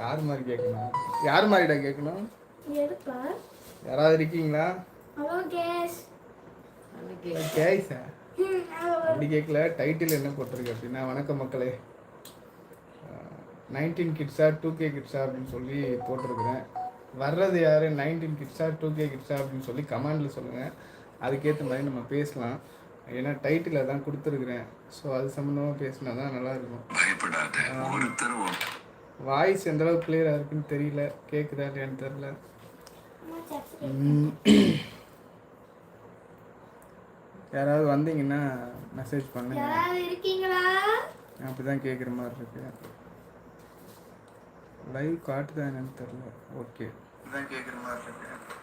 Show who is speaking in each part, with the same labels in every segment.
Speaker 1: யார் மாதிரி கேட்கணும்? யார் மாதிரிடா கேட்கணும்? யாராவது இருக்கீங்களா?
Speaker 2: கேஸா.
Speaker 1: அப்படி கேட்கல. டைட்டில் என்ன போட்டிருக்கு அப்படின்னா வணக்கம் மக்களே. நைன்டீன் கிட்ஸா டூ கே கிட்ஸா அப்படின்னு சொல்லி போட்டிருக்கிறேன். வர்றது யார்? நைன்டீன் கிட்ஸா டூ கே கிட்ஸா அப்படின்னு சொல்லி கமெண்டில் சொல்லுங்கள் அதுக்கேற்ற மாதிரி நம்ம பேசலாம். ஏன்னா டைட்டில் தான் கொடுத்துருக்குறேன். ஸோ அது சம்மந்தமாக பேசினா தான் நல்லாயிருக்கும்.
Speaker 3: பயப்படாத
Speaker 1: வாய்ஸ் எந்த அளவுக்கு கிளியராக இருக்குன்னு தெரியல. கேட்குதா இல்லையான்னு தெரில யாராவது வந்தீங்கன்னா மெசேஜ் பண்ணுங்க.
Speaker 2: யாராவது இருக்கீங்களா?
Speaker 1: அப்படிதான் கேட்குற மாதிரி இருக்கு. லைவ் காட்டுதா என்னன்னு தெரில ஓகே இதான் கேட்குற மாதிரி இருக்கு.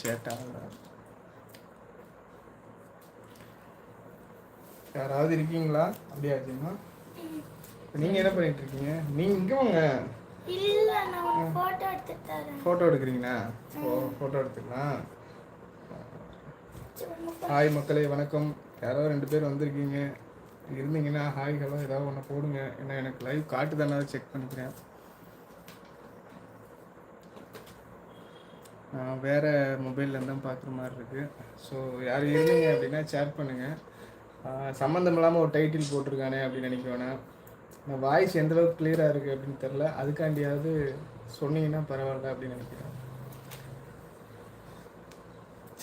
Speaker 1: சேட் ஆகல யாராவது இருக்கீங்களா? அப்படியா ஜிம்மா நீங்க என்ன பண்ணிட்டு இருக்கீங்க நீங்க இங்க வாங்க.
Speaker 2: போட்டோ
Speaker 1: எடுக்கிறீங்களா? ஓ ஃபோட்டோ எடுத்துக்கலாம். ஹாய் மக்களே வணக்கம். யாரோ ரெண்டு பேர் வந்திருக்கீங்க. இருந்தீங்கன்னா ஹாய் ஹலோ ஏதாவது ஒன்று போடுங்க. ஏன்னா எனக்கு லைவ் காட்டுதானா செக் பண்ணிக்கிறேன். வேற மொபைலில் தான் பார்க்குற மாதிரி இருக்கு. ஸோ யார் இருந்தீங்க அப்படின்னா சேட் பண்ணுங்க. சம்மந்தம் இல்லாமல் ஒரு டைட்டில் போட்டிருக்கானே அப்படின்னு நினைக்க வேணாம் நான் வாய்ஸ் எந்த அளவுக்கு கிளியராக இருக்குது அப்படின்னு தெரில அதுக்காண்டியாவது சொன்னீங்கன்னா பரவாயில்ல அப்படின்னு நினைக்கிறேன்.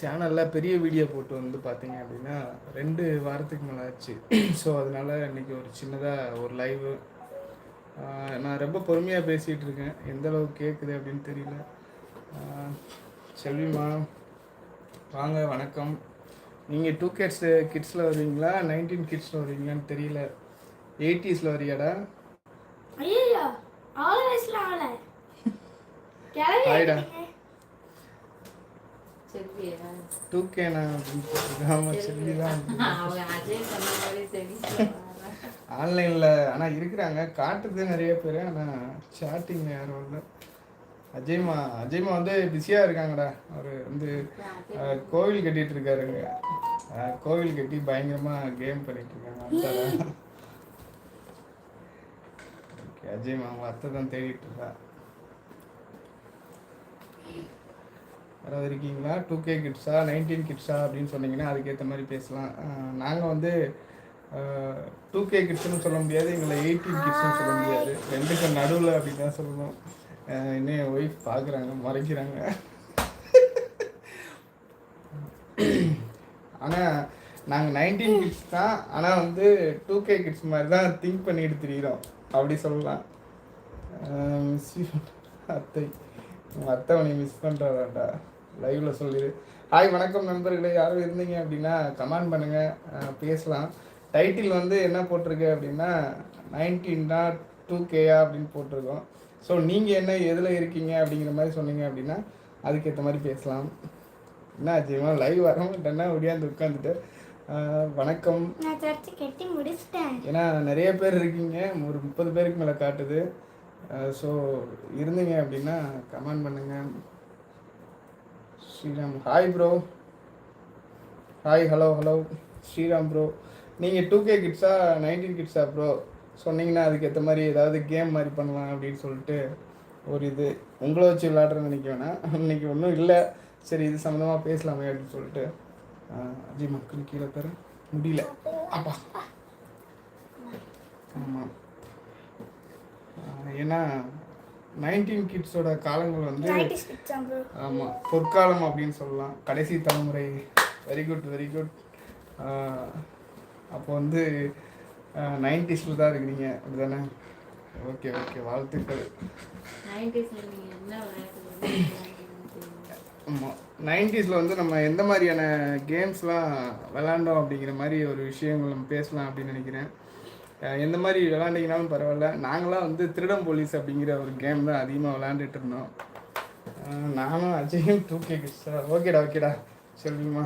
Speaker 1: சேனலில் பெரிய வீடியோ போட்டு வந்து பார்த்தீங்க அப்படின்னா ரெண்டு வாரத்துக்கு மேலே ஆச்சு. ஸோ அதனால இன்னைக்கு ஒரு சின்னதாக ஒரு லைவு நான் ரொம்ப பொறுமையாக பேசிகிட்டு இருக்கேன். எந்த அளவுக்கு கேட்குது அப்படின்னு தெரியல. செல்விமா வாங்க வணக்கம். நீங்கள் டூ கிட்ஸ் கிட்ஸில் வருவீங்களா? நைன்டீன் கிட்ஸில் வருவீங்களான்னு தெரியல. எயிட்டிஸில் வரியாடா?
Speaker 2: ஐயோ வயசுல ஆகல.
Speaker 4: செல்வியா?
Speaker 1: டூ கேனா செல்வி. தான் ஆன்லைனில் ஆனால் இருக்கிறாங்க. காட்டுறது நிறைய பேர் ஆனால் சாட்டிங் யாரும் இல்லை அஜய்மா அஜய்மா வந்து பிஸியாக இருக்காங்கடா. அவர் வந்து கோவில் கட்டிட்டு இருக்காருங்க. கோவில் கட்டி பயங்கரமாக கேம் பண்ணிட்டு இருக்காங்க. ஓகே அஜய்மா அவங்க அத்தை தான் தேடிட்டு இருக்கா. யாராவது இருக்கீங்களா? டூ கே கிட்ஸா நைன்டீன் கிட்ஸா அப்படின்னு சொன்னீங்கன்னா அதுக்கேற்ற மாதிரி பேசலாம். நாங்கள் வந்து டூ கே கிட்ஸ்னு சொல்ல முடியாது எங்களை எயிட்டீன் கிட்ஸ்னு சொல்ல முடியாது. ரெண்டுக்கு நடுவில் அப்படின்னு தான் சொல்லணும். என்ன என் ஒய்ஃப் பார்க்குறாங்க மறைக்கிறாங்க. ஆனால் நாங்கள் நைன்டீன் கிட்ஸ் தான். ஆனால் வந்து டூ கே கிட்ஸ் மாதிரி தான் திங்க் பண்ணிட்டு திரியிறோம். அப்படி சொல்லலாம். மிஸ் அத்தை. உங்கள் அத்தை உன்னை மிஸ் பண்ணுறாடாடா லைவில் சொல்லிடு ஹாய் வணக்கம் நண்பர்களே. யாரும் இருந்தீங்க அப்படின்னா கமெண்ட் பண்ணுங்கள் பேசலாம். டைட்டில் வந்து என்ன போட்டிருக்கு அப்படின்னா நைன்டீன்னா டூ கேயா அப்படின்னு போட்டிருக்கோம். ஸோ நீங்கள் என்ன எதில் இருக்கீங்க அப்படிங்கிற மாதிரி சொன்னீங்க அப்படின்னா அதுக்கேற்ற மாதிரி பேசலாம். என்ன ஆச்சுமா லைவ் வர மாட்டேன்னா ஒடியாந்து உட்காந்துட்டு வணக்கம்.
Speaker 2: நான் சர்ச்சு கட்டி முடிச்சிட்டேன்.
Speaker 1: ஏன்னா நிறைய பேர் இருக்கீங்க. ஒரு முப்பது பேருக்கு மேலே காட்டுது. ஸோ இருந்தீங்க அப்படின்னா கமெண்ட் பண்ணுங்க. Sriram hi bro hi hello hello Sriram bro நீங்கள் டூ கே கிட்ஸா நைன்டீன் கிட்ஸா ப்ரோ சொன்னீங்கன்னா அதுக்கேற்ற மாதிரி ஏதாவது கேம் மாதிரி பண்ணலாம் அப்படின்னு சொல்லிட்டு ஒரு இது. உங்களை வச்சு விளாட்றேன்னு நினைக்க வேணாம். இன்னைக்கு ஒன்றும் இல்லை. சரி இது சம்மந்தமாக பேசலாமே அப்படின்னு சொல்லிட்டு அஜி மக்கள் கீழே தர முடியல. அப்பா. ஆமாம் ஏன்னா நைன்டீன் கிட்ஸோட காலங்கள் வந்து ஆமாம் பொற்காலம் அப்படின்னு சொல்லலாம். கடைசி தலைமுறை. வெரி குட் வெரி குட் அப்போ வந்து நைன்டிஸில் தான் இருக்கிறீங்க அப்படிதானே? ஓகே ஓகே வாழ்த்துக்கள். ஆமாம் நைன்டிஸில் வந்து நம்ம எந்த மாதிரியான கேம்ஸ்லாம் விளாண்டோம் அப்படிங்கிற மாதிரி ஒரு விஷயங்கள் நம்ம பேசலாம் அப்படின்னு நினைக்கிறேன். எந்த மாதிரி விளாண்டிங்கனாலும் பரவாயில்ல. நாங்களாம் வந்து திருடம் போலீஸ் அப்படிங்கிற ஒரு கேம் தான் அதிகமாக விளாண்டுட்டு இருந்தோம். நானும் அஜயும் டூ கே ஓகேடா ஓகேடா செல்விமா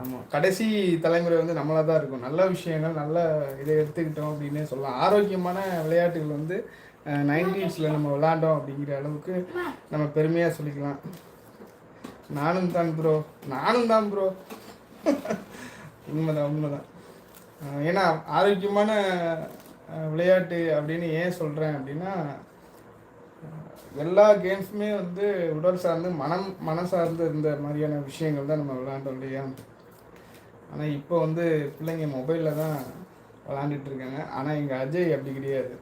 Speaker 1: ஆமாம் கடைசி தலைமுறை வந்து நம்மளாக தான் இருக்கும். நல்ல விஷயங்கள் நல்ல இதை எடுத்துக்கிட்டோம் அப்படின்னே சொல்லலாம். ஆரோக்கியமான விளையாட்டுகள் வந்து நைன்டீன்ஸில் நம்ம விளாண்டோம் அப்படிங்கிற அளவுக்கு நம்ம பெருமையாக சொல்லிக்கலாம். நானும் தான் ப்ரோ நானும் தான் ப்ரோ உண்மைதான் உண்மைதான். ஏன்னா ஆரோக்கியமான விளையாட்டு அப்படின்னு ஏன் சொல்கிறேன் அப்படின்னா எல்லா கேம்ஸுமே வந்து உடல் சார்ந்து மனம் மனம் சார்ந்து இருந்த மாதிரியான விஷயங்கள் தான் நம்ம விளையாண்டோம் இல்லையா? ஆனால் இப்போ வந்து பிள்ளைங்க மொபைலில் தான் விளாண்டுட்டு இருக்காங்க. ஆனால் எங்கள் அஜய் அப்படி கிடையாது.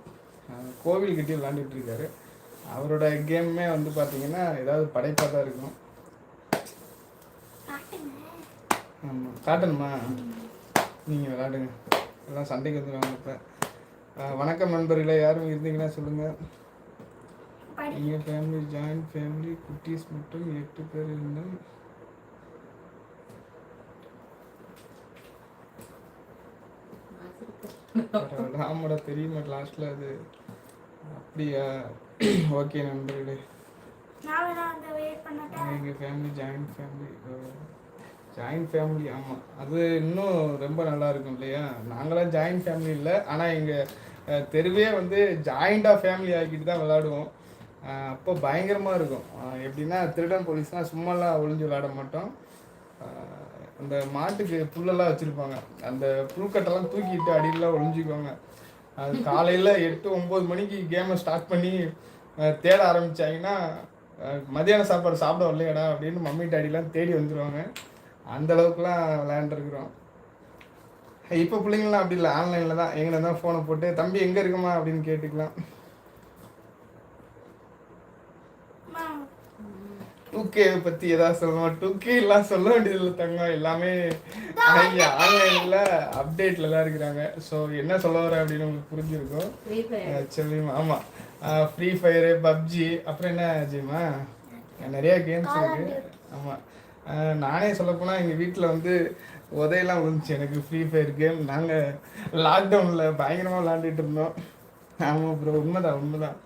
Speaker 1: அஹ், கோவில்கிட்டயும் விளாண்டுட்டு இருக்காரு. அவரோட கேமுமே வந்து பார்த்தீங்கன்னா ஏதாவது படைப்பாக தான் இருக்கும். ஆமாம் காட்டணுமா? நீங்கள் விளாடுங்க எல்லாம் சண்டைக்கு வந்துடுவாங்க இப்போ. வணக்கம் நண்பர்களே. யாரும் இருந்தீங்கன்னா சொல்லுங்கள் எங்கள் ஃபேமிலி ஜாயிண்ட் ஃபேமிலி குட்டீஸ் மட்டும் எட்டு பேர் இருந்தோம் பரவாயில்ல. ஆமாடா தெரியுமா லாஸ்ட்டில் அது? அப்படியா? ஓகே நண்பர்களே. எங்கள் family joint family joint family ஆமாம் அது இன்னும் ரொம்ப நல்லா இருக்கும் இல்லையா? நாங்களாம் ஜாயிண்ட் ஃபேமிலி இல்லை. ஆனால் எங்கள் தெருவே வந்து ஜாயிண்டாக ஃபேமிலி ஆக்கிட்டு தான் விளாடுவோம். அப்போ பயங்கரமாக இருக்கும். எப்படின்னா திருடன் போலீஸ்லாம் சும்மாலாம் ஒளிஞ்சு விளாட மாட்டோம். அந்த மாட்டுக்கு புல்லெல்லாம் வச்சுருப்பாங்க. அந்த புல்கட்டெல்லாம் தூக்கிட்டு அடியிலாம் ஒழிஞ்சிக்குவாங்க அது காலையில் எட்டு ஒம்பது மணிக்கு கேமை ஸ்டார்ட் பண்ணி தேட ஆரம்பித்தாங்கன்னா மதியான சாப்பாடு சாப்பிட வரலையாடா அப்படின்னு மம்மி டாடிலாம் தேடி வந்துடுவாங்க அந்த அளவுக்குலாம் விளையாண்டுருக்குறோம். இப்போ பிள்ளைங்களாம் அப்படி இல்லை ஆன்லைனில் தான். எங்களை தான் ஃபோனை போட்டு தம்பி எங்கே இருக்குமா அப்படின்னு கேட்டுக்கலாம். டூ கே பற்றி ஏதாவது சொல்லணும். டூ எல்லாம் சொல்ல வேண்டியதில்லை தங்கம். எல்லாமே ஆன்லைனில் அப்டேட்டில் தான் இருக்கிறாங்க. ஸோ என்ன சொல்ல வர அப்படின்னு உங்களுக்கு புரிஞ்சிருக்கும். ஆக்சுவலி ஆமாம் ஃப்ரீ ஃபயரு பப்ஜி அப்புறம் என்ன ஜிமா நிறைய கேம்ஸ் இருக்கு. ஆமாம் நானே சொல்லப்போனால் எங்கள் வீட்டில் வந்து உதையெல்லாம் விழுந்துச்சு எனக்கு ஃப்ரீ ஃபயர் கேம் நாங்கள் லாக்டவுனில் பயங்கரமாக விளாண்டுட்டு இருந்தோம். ஆமாம் ப்ரோ உண்மைதான் உண்மைதான்.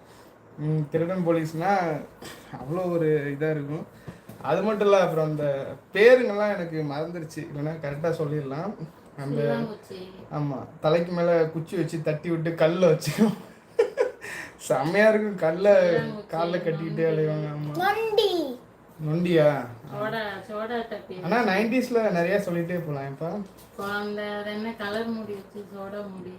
Speaker 1: திருடன் போலீஸ்னால் அவ்வளோ ஒரு இதாக இருக்கும். அது மட்டும் இல்லை அப்புறம் அந்த பேருங்கெல்லாம் எனக்கு மறந்துருச்சு. இல்லைன்னா கரெக்டாக சொல்லிடலாம். அந்த ஆமாம் தலைக்கு மேலே குச்சி வச்சு தட்டி விட்டு கல்லை வச்சுக்கணும். செம்மையாக இருக்கும். கல்லை காலில் கட்டிக்கிட்டே அலைவாங்க. ஆமாம்
Speaker 2: நொண்டி.
Speaker 1: நொண்டியா?
Speaker 4: சோடா சோடா
Speaker 1: ஆனால் நைன்டிஸில் நிறைய இப்போ.
Speaker 4: குழந்த அது என்ன கலர் முடி வச்சு சோடா முடி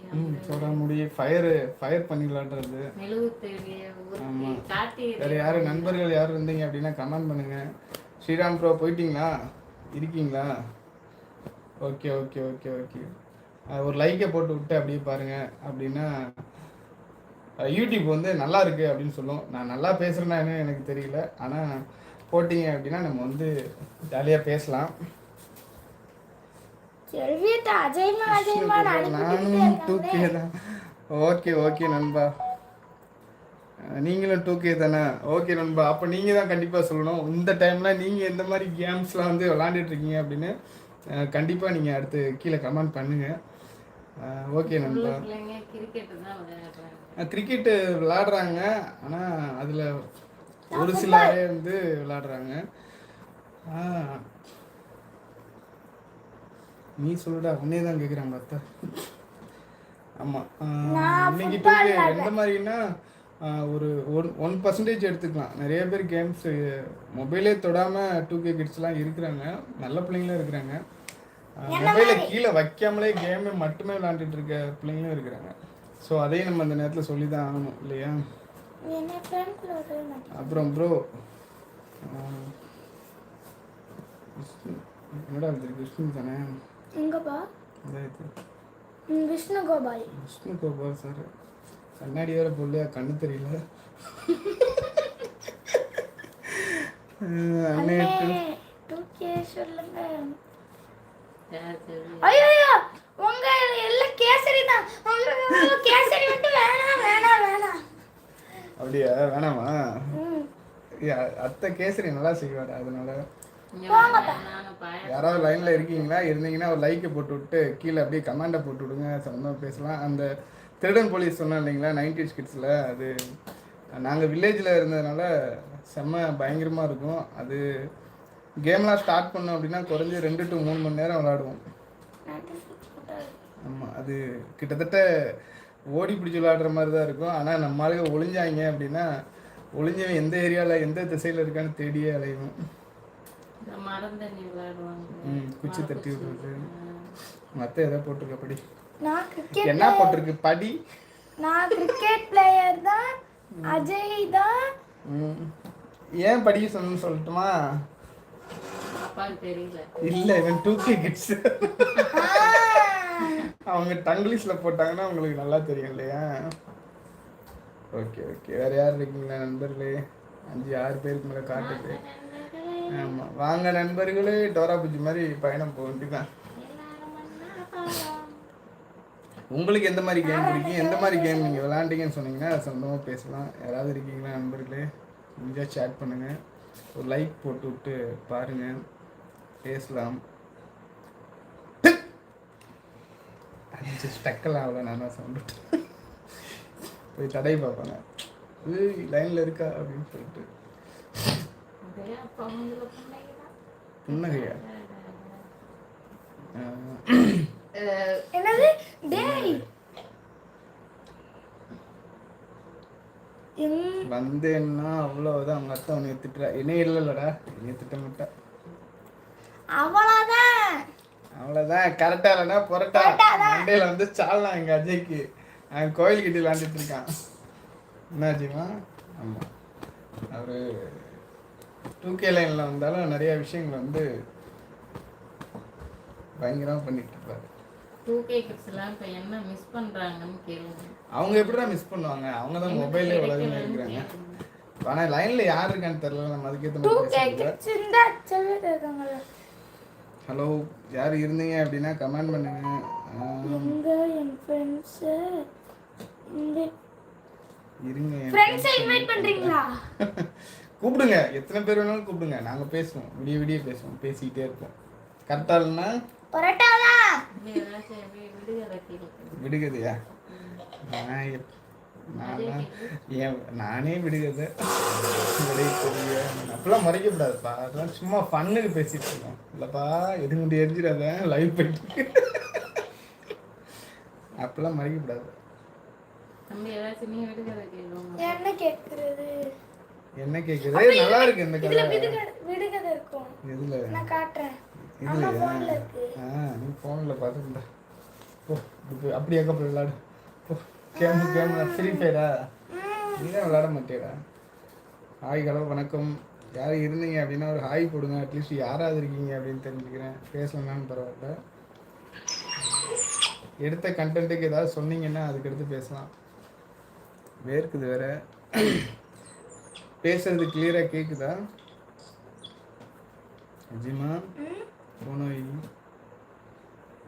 Speaker 1: முடி ஃபயரு ஃபயர் பண்ணி விளாடுறது
Speaker 4: மெழுகு தேவைய ஊற்றி காட்டி
Speaker 1: வேறு யார் நண்பர்கள் யார் இருந்தீங்க அப்படின்னா கமெண்ட் பண்ணுங்கள் ஸ்ரீராம் ப்ரோ போயிட்டீங்களா? இருக்கீங்களா? Okay okay okay okay. ஒரு லைக்கை போட்டு விட்டு அப்படியே பாருங்கள் அப்படின்னா யூடியூப் வந்து நல்லா இருக்கு அப்படின்னு சொல்லும். நான் நல்லா பேசுகிறேன்னு எனக்கு தெரியல. ஆனால் போட்டிங்க அப்படின்னா நம்ம வந்து ஜாலியாக பேசலாம். நானும் டூ கே தான் ஓகே ஓகே நண்பா. நீங்களும் டூ கே தானே ஓகே நண்பா. அப்போ நீங்கள் தான் கண்டிப்பாக சொல்லணும். இந்த டைமில் நீங்கள் எந்த மாதிரி கேம்ஸ்லாம் வந்து விளாண்டுட்டு இருக்கீங்க அப்படின்னு கண்டிப்பாக நீங்கள் அடுத்து கீழே கமெண்ட் பண்ணுங்கள் ஓகே நண்பா.
Speaker 4: பிள்ளைங்க கிரிக்கெட் தான் விளையாடுறாங்க.
Speaker 1: கிரிக்கெட்டு விளாடுறாங்க ஆனால் அதில் ஒரு சிலரே வந்து விளாடுறாங்க ஆ. நீ சொல்லுடா உன்னே தான் கேட்குறாங்க அத்தா. ஆமாம் இன்னைக்கு எந்த மாதிரின்னா ஒரு ஒன் ஒன் பர்சன்டேஜ் எடுத்துக்கலாம். நிறைய பேர் கேம்ஸ் மொபைலே தொடாமல் டூ கே கிட்ஸ்லாம் இருக்கிறாங்க. நல்ல பிள்ளைங்களும் இருக்கிறாங்க. மொபைலை கீழே வைக்காமலே கேமை மட்டுமே விளாண்டுட்டு இருக்க பிள்ளைங்களும் இருக்கிறாங்க. ஸோ அதையும் நம்ம அந்த நேரத்தில் சொல்லி தான் ஆகணும் இல்லையா? அப்புறம் ப்ரோ என்னடா இது? விஷ்ணு தானே?
Speaker 2: எங்கப்பா விஷ்ணு கோபால்.
Speaker 1: விஷ்ணு கோபால் சார். கண்ணாடி வேற போடலையா? கண்ணு தெரியல.
Speaker 2: சொல்லுங்க. ஐயோ உங்க எல்லாம் கேசரி தான். கேசரி மட்டும் வேணாம் வேணாம் வேணாம்.
Speaker 1: அப்படியா? வேணாமா? அத்தை கேசரி நல்லா செய்வாரு அதனால. யாராவது லைனில் இருக்கீங்களா? இருந்தீங்கன்னா ஒரு லைக்கை போட்டு விட்டு கீழே அப்படியே கமெண்டை போட்டு விடுங்க. சம்மந்தமாக பேசலாம். அந்த திருடன் போலீஸ் சொன்னோம் இல்லைங்களா நைன்டிஸ் கிட்ஸில் அது நாங்கள் வில்லேஜில் இருந்ததுனால செம்ம பயங்கரமாக இருக்கும். அது கேம்லாம் ஸ்டார்ட் பண்ணோம் அப்படின்னா குறைஞ்சு ரெண்டு டு மூணு மணி நேரம் விளாடுவோம் ஆமாம் அது கிட்டத்தட்ட ஓடி பிடிச்சி விளாடுற மாதிரி தான் இருக்கும். ஆனால் நம்ம ஆளுங்க ஒளிஞ்சாங்க அப்படின்னா ஒளிஞ்சவன் எந்த ஏரியாவில் எந்த திசையில் இருக்கான்னு தேடியே அலையும் குச்சி தட்டி விடுறது. மத்த எதை போட்டிருக்க படி.
Speaker 2: நான் கிரிக்கெட்
Speaker 1: என்ன போட்டிருக்கு படி?
Speaker 2: நான் கிரிக்கெட் பிளேயர் தான் அஜய் தான்.
Speaker 1: ம். ஏன் படிக்க சொன்னு சொல்லட்டுமா? இல்ல இவன் டூ கே கிட்ஸ் அவங்க டங்கிலீஷ்ல போட்டாங்கன்னா உங்களுக்கு நல்லா தெரியும் இல்லையா? ஓகே ஓகே வேற யார் இருக்கீங்களா நண்பர்களே? அஞ்சு ஆறு பேருக்கு மேல காட்டுது. ஆமா. வாங்க நண்பர்களே. டோரா பூஜி மாதிரி பயணம் போக வேண்டியதான் உங்களுக்கு எந்த மாதிரி கேம் பிடிக்கும்? எந்த மாதிரி கேம் நீங்கள் விளாண்டீங்கன்னு சொன்னீங்கன்னா அது சொந்தமாக பேசலாம். யாராவது இருக்கீங்களா நண்பர்களே? முடிஞ்சால் சேட் பண்ணுங்க. ஒரு லைக் போட்டு விட்டு பாருங்க. பேசலாம். அஞ்சு ஸ்டக்கெல்லாம் அவ்வளோ நான் சவுண்டு போய் தடை பார்ப்பாங்க ஏய் லைனில் இருக்கா அப்படின்னு சொல்லிட்டு. புன்னகையா?
Speaker 2: என்னது? டேய்!
Speaker 1: வந்தேன்னா அவ்வளோதான் அவங்க அத்தை அவனை திட்டுறா என்ன இல்லைல்லடா. என்னைய திட்ட மாட்டா
Speaker 2: அவ்வளவுதான்
Speaker 1: அவ்வளோதான் கரெக்டா இல்லைன்னா புரட்டா. மண்டையில வந்து சாடலாம் எங்க அஜய்க்கு. அவன் கோயில் கிட்ட விளாண்டுட்டு இருக்கான். என்ன அஜய்மா ஆமா. அவரு டூ கே லைன்ல வந்தாலும் நிறைய விஷயங்கள் வந்து பயங்கரமா பண்ணிட்டு இருப்பாரு.
Speaker 4: 2K kids எல்லாம் இப்ப என்ன மிஸ் பண்றாங்கன்னு கேளுங்க.
Speaker 1: அவங்க எப்படிடா மிஸ் பண்ணுவாங்க? அவங்க தான் மொபைல்லே உலகமே இருக்கிறாங்க ஆனா லைன்ல யார் இருக்கான்னு தெரியல. நம்ம அதுக்கேற்ற மாதிரி ஹலோ யார் இருந்தீங்க அப்படின்னா கமெண்ட் பண்ணுங்க.
Speaker 2: எங்க என் ஃப்ரெண்ட்ஸ்
Speaker 1: இருங்க என்
Speaker 2: ஃப்ரெண்ட்ஸை இன்வைட் பண்றீங்களா?
Speaker 1: கூப்பிடுங்க. எத்தனை பேர் வேணாலும் கூப்பிடுங்க. நாங்க பேசுவோம். விடிய விடிய பேசுவோம். பேசிக்கிட்டே இருப்போம். கரெக்டா இல்லைன்னா. விடுகதையா? நான் எப்- நான்லாம் ஏன் நானே விடுகதை விடை தெரிய அப்பெல்லாம் முறைக்கப்படாதுப்பா அதெல்லாம் சும்மா ஃபன்னுக்கு பேசிட்டு இருக்கோம். இல்லப்பா எது முடி எரிஞ்சிடாத? லைவ் போயிட்டு
Speaker 4: விடுதலை கேளுங்க.
Speaker 2: என்ன கேக்குறது
Speaker 1: என்ன கேக்குது நல்லா இருக்கு இந்த
Speaker 2: இதுல
Speaker 1: கதை.
Speaker 2: விடுகதை இருக்கும்.
Speaker 1: எதுல?
Speaker 2: நான் காட்டுறேன். போன்ல இருக்கு.
Speaker 1: ஆ நீ ஃபோனில் பார்த்துருந்தா போ அப்படியே போய் விளாடு போ கேம் கேம் ஃப்ரீ ஃபயரா நீ தான் விளாட மாட்டேடா ஹாய் ஹலோ வணக்கம். யார் இருந்தீங்க அப்படின்னா ஒரு ஹாய் போடுங்க அட்லீஸ்ட் யாராவது இருக்கீங்க அப்படின்னு தெரிஞ்சுக்கிறேன். பேசலனாலும் பரவாயில்ல. எடுத்த கண்டென்ட்டுக்கு ஏதாவது சொன்னீங்கன்னா அதுக்கு எடுத்து பேசலாம். வேர்க்குது வேற. பேசுறது கிளியராக கேட்குதா அஜிமா போன வை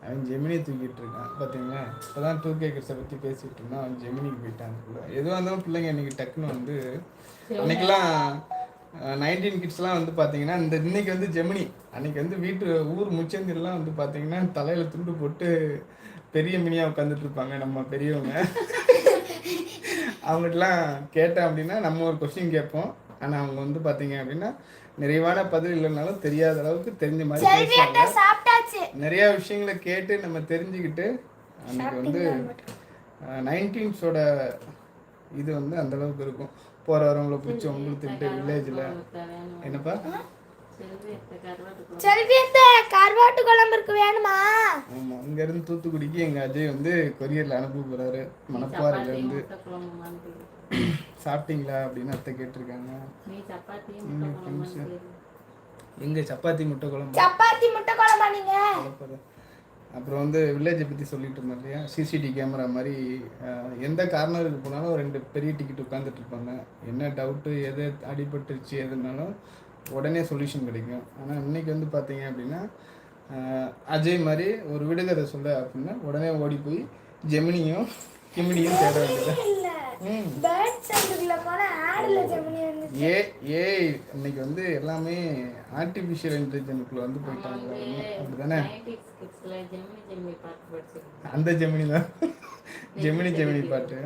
Speaker 1: அவன் ஜெமினி தூக்கிட்டு இருக்கான் பார்த்தீங்களா இப்போதான் டூ கேக்கர்ஸை பற்றி பேசிட்டு இருந்தான் அவன் ஜெமினிக்கு போயிட்டான் எதுவாக இருந்தாலும் பிள்ளைங்க இன்னைக்கு டக்குன்னு வந்து அன்னைக்கெல்லாம் நைன்டீன் கிட்ஸ்லாம் வந்து பார்த்தீங்கன்னா இந்த இன்னைக்கு வந்து ஜெமினி அன்னைக்கு வந்து வீட்டு ஊர் முச்சந்திரெலாம் வந்து பார்த்தீங்கன்னா தலையில் துண்டு போட்டு பெரிய மினியாக உட்காந்துட்டு இருப்பாங்க நம்ம பெரியவங்க. அவங்ககிட்டலாம் கேட்டேன் அப்படின்னா நம்ம ஒரு கொஸ்டின் கேட்போம். ஆனால் அவங்க வந்து பார்த்தீங்க அப்படின்னா நிறைவான பதில் இல்லைனாலும் தெரியாத அளவுக்கு தெரிஞ்ச மாதிரி பேசுவாங்க. நிறைய விஷயங்களை கேட்டு நம்ம தெரிஞ்சுக்கிட்டு அன்னைக்கு வந்து நைன்டீன்ஸோட இது வந்து அந்த அளவுக்கு இருக்கும். போற வரவங்களை பிடிச்சி உங்களுக்கு திட்டு வில்லேஜில் என்னப்பா?
Speaker 2: கருவாட்டு குழம்பு. இருக்கு வேணுமா?
Speaker 1: ஆமாம் இங்கேருந்து தூத்துக்குடிக்கு எங்கள் அஜய் வந்து கொரியரில் அனுப்ப
Speaker 4: முட்டை குழம்பு மாதிரி.
Speaker 1: சாப்பிட்டீங்களா அப்படின்னு அத்தை கேட்டிருக்காங்க. எங்கே சப்பாத்தி முட்டை குழம்பு?
Speaker 2: சப்பாத்தி முட்டை குழம்பா நீங்க.
Speaker 1: அப்புறம் வந்து வில்லேஜை பற்றி சொல்லிட்டு இருந்தோம் இல்லையா? சிசிடி கேமரா மாதிரி எந்த கார்னருக்கு போனாலும் ஒரு ரெண்டு பெரிய டிக்கெட் உட்காந்துட்டு இருப்பாங்க. என்ன டவுட்டு எது அடிபட்டுருச்சு எதுனாலும் உடனே சொல்யூஷன் கிடைக்கும். ஆனால் இன்னைக்கு வந்து பார்த்தீங்க அப்படின்னா அஜய் மாதிரி ஒரு விடுகதை சொல்ல அப்படின்னா உடனே ஓடி போய் ஜெமினியும் கிமினியும் தேட வேண்டியது
Speaker 2: இல்ல
Speaker 1: ம்
Speaker 2: பேர்ட் சென்டர்ல போன ஆடுல ஜெமினி வந்து
Speaker 1: ஏ ஏஐ இன்னைக்கு வந்து எல்லாமே ஆர்டிஃபிஷியல் இன்டெலிஜென்ட்குள்ள வந்து போயிட்டாங்க. அப்படிதானே?
Speaker 4: 90s kidsல ஜெமினி ஜெமினி பாட்டு படிச்சிருக்கேன்
Speaker 1: அந்த ஜெமினி தான். ஜெமினி ஜெமினி பாட்டு.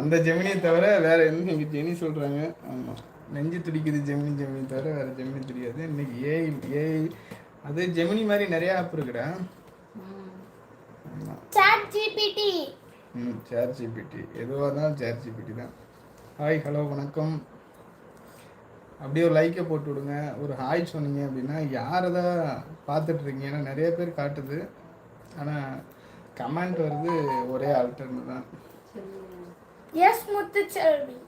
Speaker 1: அந்த ஜெமினியை தவிர வேற எதுவும் இங்கே ஜெனி சொல்றாங்க? ஆமாம் நெஞ்சு துடிக்குது ஜெமினி ஜெமினி தவிர வேற ஜெமினி தெரியாது. இன்னைக்கு ஏஐ ஏஐ அது ஜெமினி மாதிரி நிறைய ஆப் இருக்குடா.
Speaker 2: சாட் ஜிபிடி
Speaker 1: ம் சேர் ஜிபிடி எதுவாக இருந்தாலும் சேர் ஜிபிடி தான். ஹாய் ஹலோ வணக்கம். அப்படியே ஒரு லைக்கை போட்டு விடுங்க. ஒரு ஹாய் சொன்னீங்க அப்படின்னா யாரை தான் பார்த்துட்டு இருக்கீங்க? ஏன்னா நிறைய பேர் காட்டுது. ஆனால் கமெண்ட் வருது ஒரே ஆல்டர்னு தான்.
Speaker 2: எஸ் முத்துச்செல்வி.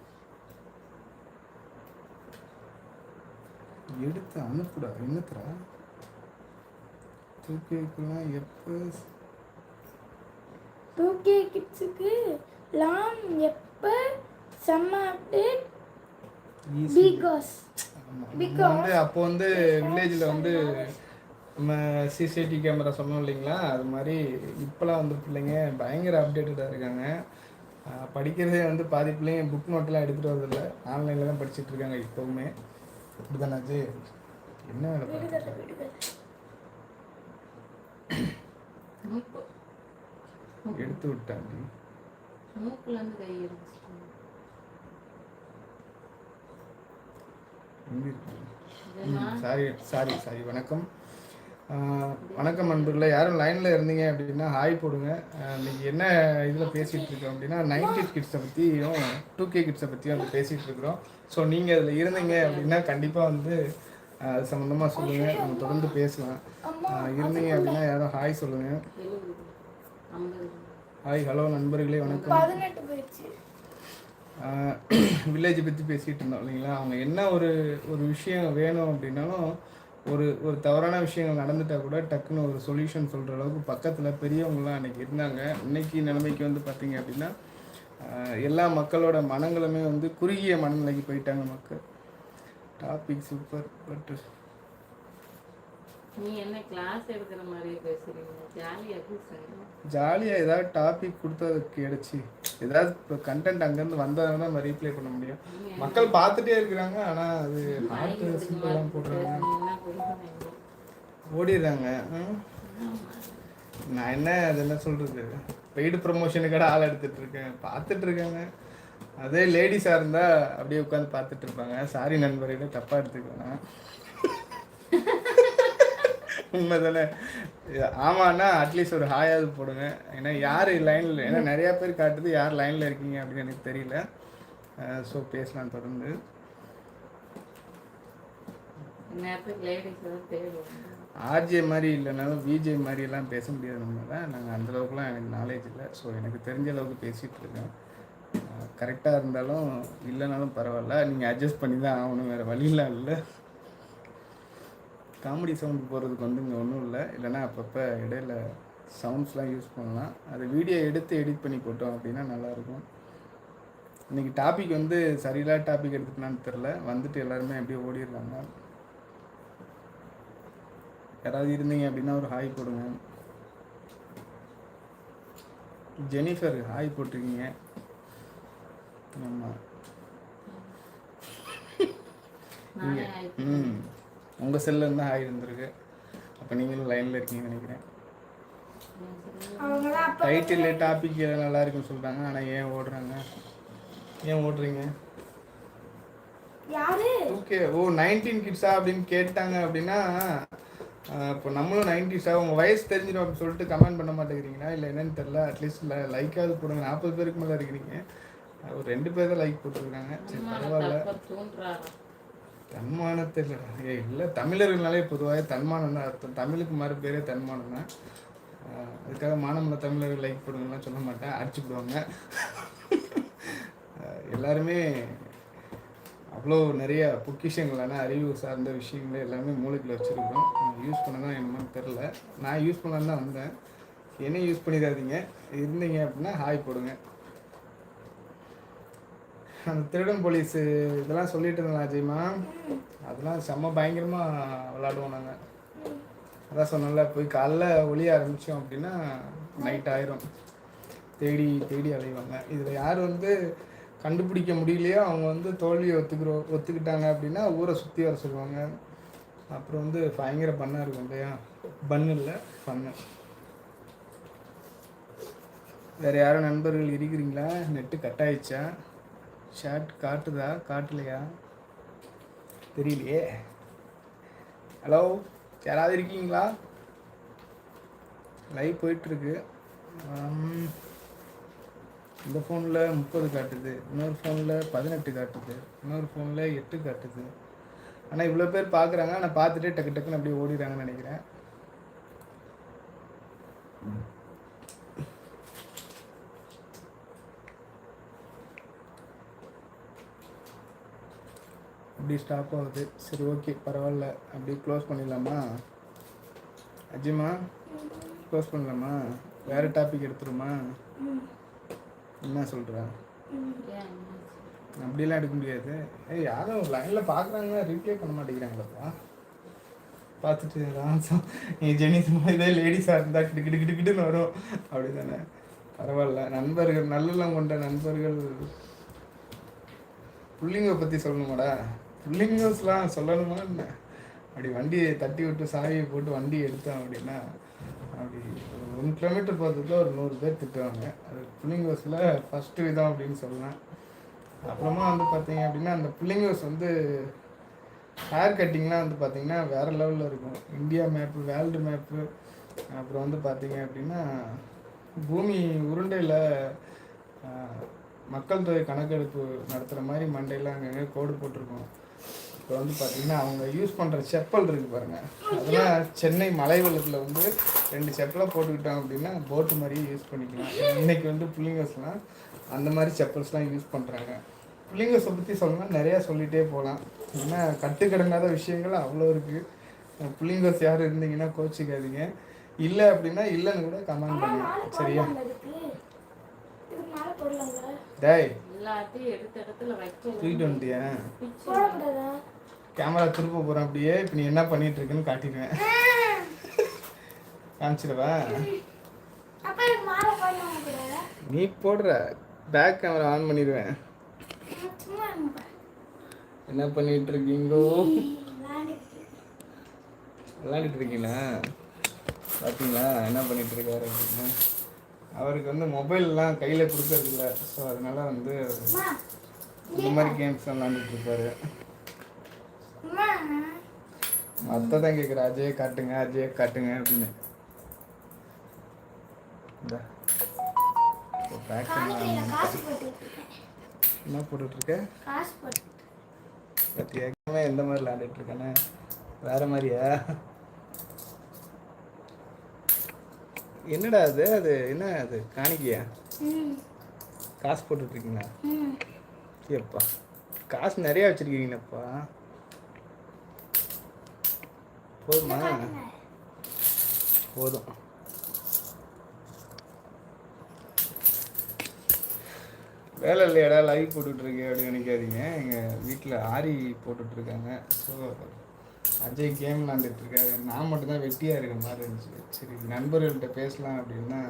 Speaker 1: எடுத்து அனுப்புடா. என்னத்துறா தூக்கி வைக்கலாம். எப்போ
Speaker 2: டூ கே கிட்ஸுக்கு லாம் எப்போ செம்ம அப்டேட் பிகாஸ்
Speaker 1: வந்து அப்போ வந்து வில்லேஜில் வந்து நம்ம சிசிடிவி கேமரா சொன்னோம் இல்லைங்களா? அது மாதிரி இப்போலாம் வந்து பிள்ளைங்க பயங்கர அப்டேட்டடாக இருக்காங்க. படிக்கிறதே வந்து பாதி பிள்ளைங்க புக் நோட்டெலாம் எடுத்துகிட்டு வரதில்ல ஆன்லைனில் தான் படிச்சுட்டு இருக்காங்க இப்போவுமே. இப்படிதானாச்சு என்ன வேலை பார்க்குறீங்க?
Speaker 2: விடுதலை விடுதலை
Speaker 4: மூக்கு
Speaker 1: எடுத்து விட்டாண்டி
Speaker 4: மூக்குல இருந்து கை எடுத்துட்டு
Speaker 1: எங்க இருக்கு?
Speaker 4: இதெல்லாம்
Speaker 1: சாரி சாரி சாரி. வணக்கம். வணக்கம் நண்பர்களே. யாரும் லைனில் இருந்தீங்க அப்படின்னா ஹாய் போடுங்க. இன்னைக்கு என்ன இதில் பேசிகிட்டு இருக்கோம் அப்படின்னா நைன்டி கிட்ஸை பற்றியும் டூ கே கிட்ஸை பற்றியும் வந்து பேசிகிட்டு இருக்கிறோம். ஸோ நீங்கள் அதில் இருந்தீங்க அப்படின்னா கண்டிப்பாக வந்து அது சம்மந்தமாக சொல்லுங்கள் நம்ம தொடர்ந்து பேசலாம். இருந்தீங்க அப்படின்னா யாரும் ஹாய் சொல்லுங்கள் ஹாய் ஹலோ நண்பர்களே வணக்கம். வில்லேஜை பற்றி பேசிகிட்டு இருந்தோம் இல்லைங்களா? அவங்க என்ன ஒரு ஒரு விஷயம் வேணும் அப்படின்னாலும் ஒரு ஒரு தவறான விஷயங்கள் நடந்துட்டா கூட டக்குன்னு ஒரு சொல்யூஷன் சொல்கிற அளவுக்கு பக்கத்தில் பெரியவங்களாம் அன்றைக்கி இருந்தாங்க. இன்னைக்கு நிலைமைக்கு வந்து பார்த்தீங்க அப்படின்னா எல்லா மக்களோட மனங்களுமே வந்து குறுகிய மனநிலைக்கு போயிட்டாங்க மக்கள். டாபிக் சூப்பர் பட்
Speaker 4: நீ என்ன கிளாஸ் எடுக்கிற மாதிரியே பேசுறீங்க ஜாலியா பேசுறீங்க
Speaker 1: ஜாலியாக ஏதாவது டாபிக் கொடுத்து அதை கிடைச்சி ஏதாவது இப்போ கண்டென்ட் அங்கேருந்து வந்தால் நம்ம ரீப்ளே பண்ண முடியும். மக்கள் பார்த்துட்டே இருக்கிறாங்க ஆனால் அது ஹார்ட் சிம்பிளாக போடுறாங்க. ஓடிடுறாங்க. நான் என்ன அது என்ன சொல்கிறது பெய்டு ப்ரொமோஷனுக்காக ஆள் எடுத்துட்டு இருக்கேன். பார்த்துட்டு இருக்காங்க. அதே லேடிஸாக இருந்தால் அப்படியே உட்காந்து பார்த்துட்டு இருப்பாங்க. சாரி நண்பர்களே தப்பாக எடுத்துக்கலாம் உண்மை தானே ஆமாண்ணா அட்லீஸ்ட் ஒரு ஹாயாவது போடுங்க. ஏன்னா யார் லைனில் ஏன்னா நிறையா பேர் காட்டுது யார் லைனில் இருக்கீங்க அப்படின்னு எனக்கு தெரியல. ஸோ பேசலாம் தொடர்ந்து. ஆர்ஜே மாதிரி இல்லைனாலும் விஜே மாதிரி எல்லாம் பேச முடியாது நம்ம தான் நாங்கள் அந்தளவுக்குலாம் எனக்கு நாலேஜ் இல்லை. ஸோ எனக்கு தெரிஞ்ச அளவுக்கு பேசிகிட்டு இருக்கேன். கரெக்டாக இருந்தாலும் இல்லைனாலும் பரவாயில்ல. நீங்கள் அட்ஜஸ்ட் பண்ணி தான் ஆகணும். வேறு வழியெலாம் இல்லை. காமெடி சவுண்ட் போடுறதுக்கு வந்து இங்கே ஒன்றும் இல்லை. இல்லைன்னா அப்பப்போ இடையில சவுண்ட்ஸ்லாம் யூஸ் பண்ணலாம். அது வீடியோ எடுத்து எடிட் பண்ணி போட்டோம் அப்படின்னா நல்லாயிருக்கும். இன்றைக்கி டாபிக் வந்து சரியில்லாத டாபிக் எடுத்துக்கலான்னு தெரில வந்துட்டு எல்லாருமே அப்படியே ஓடிடுறாங்க. யாராவது இருந்தீங்க அப்படின்னா ஒரு ஹாய் போடுங்க. ஜெனிஃபர் ஹாய் போட்டிருக்கீங்க. ஆமாம் ம். உங்கள் செல்லேருந்து ஹாய் இருந்திருக்கு. அப்போ நீங்களும் லைனில் இருக்கீங்கன்னு நினைக்கிறேன். டைட்டில் டாபிக் நல்லா இருக்குன்னு சொல்கிறாங்க ஆனால் ஏன் ஓடுறாங்க? ஏன் ஓடுறீங்க?
Speaker 2: யாரு?
Speaker 1: ஓகே ஓ நைன்டீன் கிட்ஸா அப்படின்னு கேட்டாங்க அப்படின்னா இப்போ நம்மளும் நைன்டிஸா உங்கள் வயசு தெரிஞ்சிடும் அப்படின்னு சொல்லிட்டு கமெண்ட் பண்ண மாட்டேங்கிறீங்களா? இல்லை என்னன்னு தெரில அட்லீஸ்ட் லைக்காவது போடுங்க. நாற்பது பேருக்கு மேலே இருக்கிறீங்க. ஒரு ரெண்டு பேர் தான் லைக் போட்டிருக்காங்க. சரி பரவாயில்ல. தன்மானத்தை இல்லை. தமிழர்கள்னாலே பொதுவாக தன்மானம் தான் அர்த்தம். தமிழுக்கு மறு பேரே தன்மானம் தான் அதுக்காக மானமுள்ள தமிழர்கள் லைக் பண்ணுங்கலாம் சொல்ல மாட்டேன். அடிச்சு எல்லாருமே அவ்வளோ நிறைய பொக்கிஷங்களான அறிவு சார்ந்த விஷயங்களே எல்லாமே மூளைக்குள்ள வச்சுருக்கோம் யூஸ் பண்ண தான் என்னமோன்னு தெரில நான் யூஸ் பண்ணலான்னு தான் வந்தேன். என்ன யூஸ் பண்ணிடாதீங்க. இருந்தீங்க அப்படின்னா ஹாய் போடுங்க. அந்த திருடன் போலீஸ் இதெல்லாம் சொல்லிட்டு இருந்தேன் அஜய்மா அதெல்லாம் செம்ம பயங்கரமாக விளாடுவோம் நாங்கள் அதான் சொன்னல போய் காலைல ஒளிய ஆரம்பித்தோம் அப்படின்னா நைட் ஆயிரும். தேடி தேடி அலைவாங்க. இதில் யார் வந்து கண்டுபிடிக்க முடியலையோ அவங்க வந்து தோல்வியை ஒத்துக்கிறோம் ஒத்துக்கிட்டாங்க அப்படின்னா ஊரை சுற்றி வர சொல்லுவாங்க. அப்புறம் வந்து பயங்கர பண்ணாக இருக்கும் இல்லையா? பண்ணு இல்லை பண்ணு வேறு யாரும் நண்பர்கள் இருக்கிறீங்களா? நெட்டு கட் ஆயிடுச்சா? ஷார்ட் காட்டுதா? காட்டலையா? தெரியலையே. ஹலோ யாராவது இருக்கீங்களா? லைவ் போயிட்டுருக்கு. இந்த ஃபோனில் முப்பது காட்டுது. இன்னொரு ஃபோனில் பதினெட்டு காட்டுது. இன்னொரு ஃபோனில் எட்டு காட்டுது. ஆனால் இவ்வளோ பேர் பார்க்குறாங்க ஆனால் பார்த்துட்டு டக்கு டக்குன்னு அப்படியே ஓடிடுறாங்கன்னு நினைக்கிறேன். இப்படி ஸ்டாப் ஆகுது. சரி ஓகே பரவாயில்ல. அப்படியே க்ளோஸ் பண்ணிடலாமா? அஜிமா க்ளோஸ் பண்ணலாமா? வேறு டாபிக் எடுத்துருமா? என்ன சொல்கிற அப்படிலாம் எடுக்க முடியாது. ஏய் யாரும் லைனில் பார்க்குறாங்க ரிப்ளை பண்ண மாட்டேங்கிறாங்களப்பா பார்த்துட்டு ராசம் சொ- நீ ஜெனிஸ் மாதிரி லேடிஸாக இருந்தால் கிட்டு கிட்டு கிட்டு கிட்டுன்னு வரும். அப்படி தானே பரவாயில்ல. நண்பர்கள் நல்லெல்லாம் கொண்ட நண்பர்கள். புள்ளிங்க பற்றி சொல்லணுமாடா? புள்ளிங்கஸ்லாம் சொல்லணுமா என்ன? அப்படி வண்டியை தட்டி விட்டு சாவியை போட்டு வண்டி எடுத்தோம் அப்படின்னா அப்படி ஒன் கிலோமீட்டர் போகிறதுக்கு ஒரு நூறு பேர் திட்டுவாங்க. அது புள்ளிங்கோஸில் ஃபஸ்ட்டு விதம் அப்படின்னு சொல்லலாம். அப்புறமா வந்து பார்த்தீங்க அப்படின்னா அந்த புள்ளிங்கோஸ் வந்து ஹேர் கட்டிங்லாம் வந்து பார்த்திங்கன்னா வேறு லெவலில் இருக்கும். இந்தியா மேப்பு வேர்ல்டு மேப்பு அப்புறம் வந்து பார்த்தீங்க அப்படின்னா பூமி உருண்டையில் மக்கள் தொகை கணக்கெடுப்பு நடத்துகிற மாதிரி மண்டையில் அங்கங்கே கோடு போட்டிருக்கோம். இப்போ வந்து பார்த்தீங்கன்னா அவங்க யூஸ் பண்ணுற செப்பல் இருக்குது பாருங்கள் அதெல்லாம் சென்னை மலை வெள்ளத்தில் வந்து ரெண்டு செப்பலை போட்டுக்கிட்டோம் அப்படின்னா போட்டு மாதிரி யூஸ் பண்ணிக்கலாம். இன்னைக்கு வந்து புள்ளிங்கஸ்லாம் அந்த மாதிரி செப்பல்ஸ்லாம் யூஸ் பண்ணுறாங்க புள்ளிங்கஸை பற்றி சொல்லணும்னா நிறையா சொல்லிகிட்டே போகலாம். ஏன்னா கட்டுக்கடங்காத விஷயங்கள் அவ்வளோ இருக்குது புள்ளிங்கஸ் யார் இருந்தீங்கன்னா கோச்சிக்காதீங்க. இல்லை அப்படின்னா இல்லைன்னு கூட கமெண்ட் பண்ணுங்க. சரியா? டேய்.
Speaker 4: எல்லாத்தையும் எடுத்த இடத்துல வைக்கல
Speaker 1: தூக்கிட்டு வந்துட்டியா? கேமரா திருப்ப போகிறேன் அப்படியே. இப்போ நீ என்ன பண்ணிட்டு இருக்குன்னு காட்டிடுவேன். காமிச்சிடவா? நீ போடுற. பேக் கேமரா ஆன் பண்ணிடுவேன். என்ன பண்ணிட்டு இருக்கீங்கோ?
Speaker 2: விளையாண்டுட்டு.
Speaker 1: இருக்கீங்களா? பார்த்தீங்களா என்ன பண்ணிட்டு இருக்காரு அப்படின்னு. அவருக்கு வந்து மொபைல்லாம் கையில் கொடுக்கறது இல்லை ஸோ அதனால வந்து இந்த மாதிரி கேம்ஸ் விளாண்டுட்டு இருப்பாரு அத்தை தான் கேட்குற அஜயை காட்டுங்க அஜயை காட்டுங்க அப்படின்னு. என்ன போட்டுட்டு இருக்க
Speaker 2: காசு போட்டு
Speaker 1: பத்தியா? இவன் எந்த மாதிரி விளையாண்டுட்டு இருக்கானே? வேற மாதிரியா? என்னடா அது? அது என்ன அது? காணிக்கையா? காசு
Speaker 2: ம்.
Speaker 1: ஏப்பா காசு நிறைய வச்சிருக்கீங்களப்பா. போதுமா? போதும். வேலை இல்லையாடா லைவ் போட்டுட்ருக்கே அப்படின்னு நினைக்காதீங்க. எங்கள் வீட்டில் ஆரி போட்டுட்ருக்காங்க. ஸோ அஜய் கேம் விளாண்டுட்டு இருக்காரு நான் மட்டும்தான் வெட்டியாக இருக்க மாதிரி இருந்துச்சு சரி நண்பர்கள்ட்ட பேசலாம் அப்படின்னா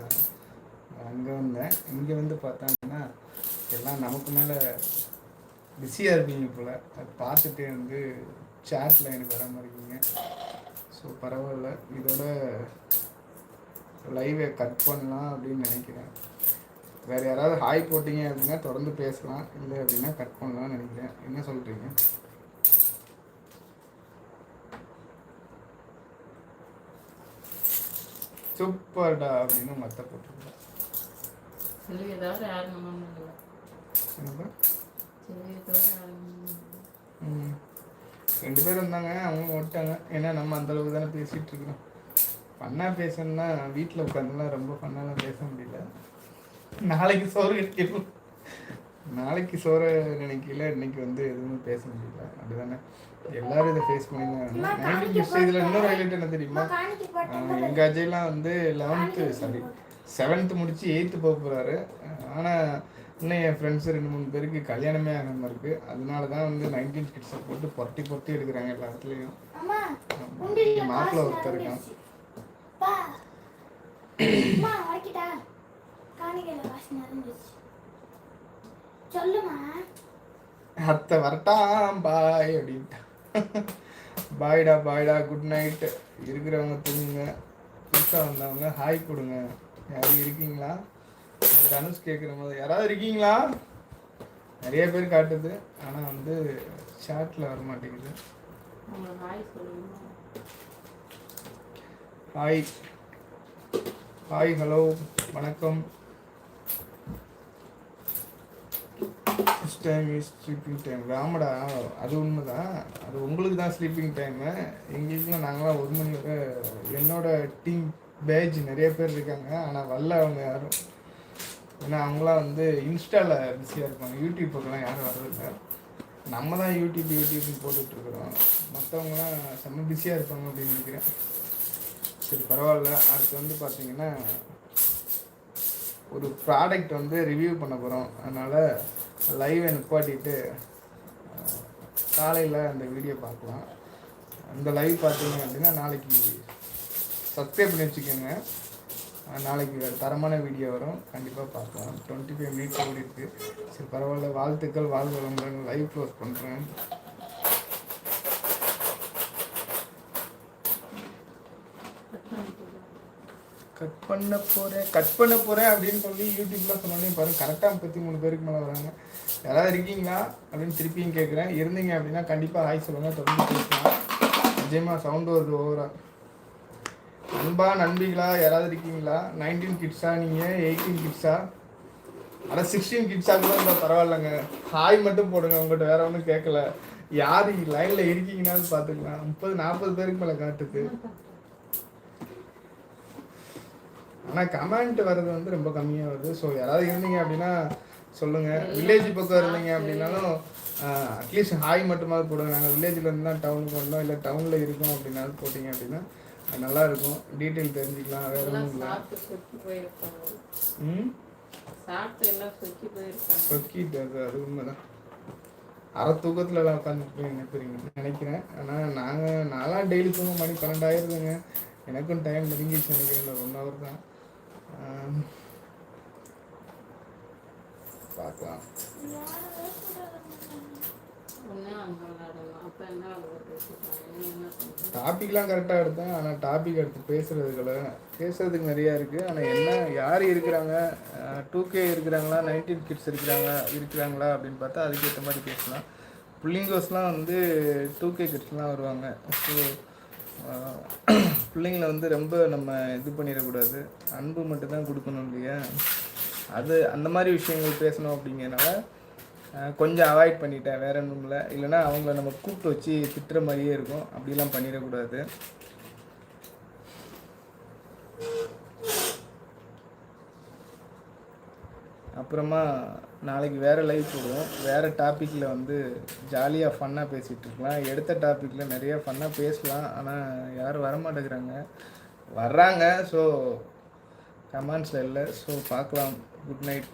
Speaker 1: அங்கே வந்தேன். இங்கே வந்து பார்த்தோம்னா எல்லாம் நமக்கு மேலே பிஸியாக இருப்பீங்க போல். அதை பார்த்துட்டு வந்து சேட்டில் எனக்கு வர மாதிரிங்க ஸோ பரவாயில்ல. இதோட லைவை கட் பண்ணலாம் அப்படின்னு நினைக்கிறேன். வேறு யாராவது ஹாய் போட்டீங்க அப்படின்னா தொடர்ந்து பேசலாம். இல்லை அப்படின்னா கட் பண்ணலாம்னு நினைக்கிறேன். என்ன சொல்கிறீங்க சூப்பர்டா அப்படின்னு மற்ற போட்டிருக்கேன்
Speaker 4: இல்லை
Speaker 1: என்னப்பா. ரெண்டு பேரும் இருந்தாங்க அவங்க ஓட்டாங்க. ஏன்னா நம்ம அந்த அளவுக்கு தானே பேசிட்டு இருக்கிறோம். ஃபன்னாக பேசணும்னா வீட்டில் உட்காந்துலாம் ரொம்ப ஃபன்னாலாம் பேச முடியல. நாளைக்கு சோறு கட்டிடும் நாளைக்கு சோறு நினைக்கல இன்னைக்கு வந்து எதுவுமே பேச முடியல. அப்படிதானே? எல்லாரும் இதை ஃபேஸ் பண்ணி நைன்டி கிட்ஸ் இதில் இன்னொரு ஹைலைட் என்ன தெரியுமா?
Speaker 2: காணிக்கை போட்டு
Speaker 1: ஆஹ் எங்க அஜய்லாம் வந்து லெவன்த்து சாரி செவன்த்து முடிச்சு எயித்து போக போகிறாரு ஆனால் இன்னும் என் ஃப்ரெண்ட்ஸ் ரெண்டு மூணு பேருக்கு கல்யாணமே ஆகாம இருக்கு. அதனால தான் வந்து நைன்டீன் கிட்ஸை போட்டு பொட்டி பொட்டி எடுக்கிறாங்க எல்லா இடத்துலையும் மாப்பிள்ளை ஒருத்தர் இருக்கான். அத்தை வரட்டாம் பாய் அப்படின்ட்டு. பாய்டா பாய்டா குட் நைட் இருக்கிறவங்க தூங்குங்க. புதுசாக வந்தவங்க ஹாய் கொடுங்க. யாரும் இருக்கீங்களா? தனுஷ் கேட்குற மாதிரி. யாராவது இருக்கீங்களா? நிறைய பேர் காட்டுது. ஆனால் வந்து சாட்டில் வர மாட்டேங்குது
Speaker 4: ஹாய்
Speaker 1: ஹாய் ஹாய் ஹலோ வணக்கம். டைம் இஸ் ஸ்லீப்பிங் டைம் ஆமாடா அது உண்மைதான் அது உங்களுக்கு தான் ஸ்லீப்பிங் டைமு எங்களுக்குலாம் நாங்களாம் ஒரு மணி வரை என்னோட டீம் பேஜ் நிறைய பேர் இருக்காங்க. ஆனால் வரல அவங்க யாரும். ஏன்னா அவங்களாம் வந்து இன்ஸ்டாவில் பிஸியாக இருப்பாங்க. யூடியூப் பக்கம்லாம் யாரும் வர்றதில்ல நம்ம தான் யூடியூப் யூடியூப்னு போட்டுட்ருக்குறோம் மற்றவங்களாம் செம்ம பிஸியாக இருப்பாங்க அப்படின்னு நினைக்கிறேன். சரி பரவாயில்ல. அடுத்து வந்து பார்த்தீங்கன்னா ஒரு ப்ராடக்ட் வந்து ரிவ்யூ பண்ண போகிறோம் அதனால் லைவை நிப்பாட்டிட்டு காலையில் அந்த வீடியோ பார்க்கலாம். அந்த லைவ் பார்த்தீங்க அப்படின்னா நாளைக்கு சப்ஸ்கிரைப் பண்ணி வச்சுக்கோங்க. நாளைக்கு வேறு தரமான வீடியோ வரும். கண்டிப்பாக பார்க்கலாம். டுவெண்ட்டி ஃபைவ் மினிட்ஸ் ஓடி இருக்குது சரி பரவாயில்ல. வாழ்த்துக்கள் வாழ்க வளமுடன் லைவ் க்ளோஸ் பண்ணுறேன் கட் பண்ண போகிறேன் கட் பண்ண போகிறேன் அப்படின்னு சொல்லி யூடியூப்பில் சொன்னோடனே பாருங்க கரெக்டாக முப்பத்தி மூணு பேருக்கு மேலே வராங்க. யாராவது இருக்கீங்களா அப்படின்னு திருப்பியும் கேட்குறேன் இருந்தீங்க அப்படின்னா கண்டிப்பாக ஹாய் சொல்லுங்கள் தொடர்ந்து பேசலாம். நிஜமாக சவுண்டு வருது ஓவராக நண்பா நண்பிகளா யாராவது இருக்கீங்களா? நைன்டீன் கிட்ஸா நீங்கள் எயிட்டீன் கிட்ஸா ஆனால் சிக்ஸ்டீன் கிட்ஸா கூட இருந்தால் பரவாயில்லைங்க. ஹாய் மட்டும் போடுங்க உங்கள்கிட்ட வேற ஒன்றும் கேட்கல யார் லைனில் இருக்கீங்கன்னாலும் பார்த்துக்கலாம் முப்பது நாற்பது பேருக்கு மேலே காட்டுது. ஆனால் கமெண்ட் வர்றது வந்து ரொம்ப கம்மியாக வருது. ஸோ யாராவது இருந்தீங்க அப்படின்னா சொல்லுங்கள் வில்லேஜ் பக்கம் இருந்தீங்க அப்படின்னாலும் அட்லீஸ்ட் ஹாய் மட்டுமாவது போடுங்க. நாங்கள் வில்லேஜில் இருந்து தான் டவுனுக்கு வந்தோம். இல்லை டவுனில் இருக்கோம் அப்படின்னாலும் போட்டிங்க அப்படின்னா நல்லா இருக்கும் டீட்டெயில் தெரிஞ்சுக்கலாம். வேற ஒன்றும் இல்லை. ம்? சொக்கிட்டு அது அது உண்மைதான். அரை தூக்கத்தில் எல்லாம் உட்காந்து நினைப்பீங்க. நினைக்கிறேன். ஆனால் நாங்கள் நான்லாம் டெய்லி தூங்க மணி பன்னெண்டாயிருதுங்க. எனக்கும் டைம் நெருங்கிச்சு நினைக்கிறேன். ஒன் ஹவர் தான். பார்க்கலாம்
Speaker 4: ஒண்ணு அங்க விளையாடலாம் அப்ப என்ன விளையாட பேசிட்டாங்க நீ என்ன பண்ற
Speaker 1: டாபிக்லாம் கரெக்டாக எடுத்தேன். ஆனால் டாபிக் எடுத்து பேசுறதுக்குள்ள பேசுகிறதுக்கு நிறையா இருக்குது ஆனால் என்ன யார் இருக்கிறாங்க? டூ கே இருக்கிறாங்களா? நைன்டீன் கிட்ஸ் இருக்கிறாங்க இருக்கிறாங்களா? அப்படின்னு பார்த்தா அதுக்கேற்ற மாதிரி பேசலாம். பிள்ளைங்கோஸ்லாம் வந்து டூ கே கிட்ஸ்லாம் வருவாங்க. ஸோ பிள்ளைங்கள வந்து ரொம்ப நம்ம இது பண்ணிடக்கூடாது. அன்பு மட்டும்தான் கொடுக்கணும் இல்லையா? அது அந்த மாதிரி விஷயங்கள் பேசணும் அப்படிங்கிறனால கொஞ்சம் அவாய்ட் பண்ணிட்டேன் வேற ஒன்றும் இல்லை. இல்லைன்னா அவங்கள நம்ம கூப்பிட்டு வச்சு திட்டுற மாதிரியே இருக்கும். அப்படிலாம் பண்ணிடக்கூடாது. அப்புறமா நாளைக்கு வேறு லைவ் போடுவோம். வேறு டாப்பிக்கில் வந்து ஜாலியாக ஃபன்னாக பேசிகிட்டு இருக்கலாம். எடுத்த டாப்பிக்கில் நிறைய ஃபன்னாக பேசலாம். ஆனால் யாரும் வர மாட்டேங்கிறாங்க. வர்றாங்க ஸோ கமெண்ட்ஸில் இல்லை. ஸோ பார்க்கலாம். Good night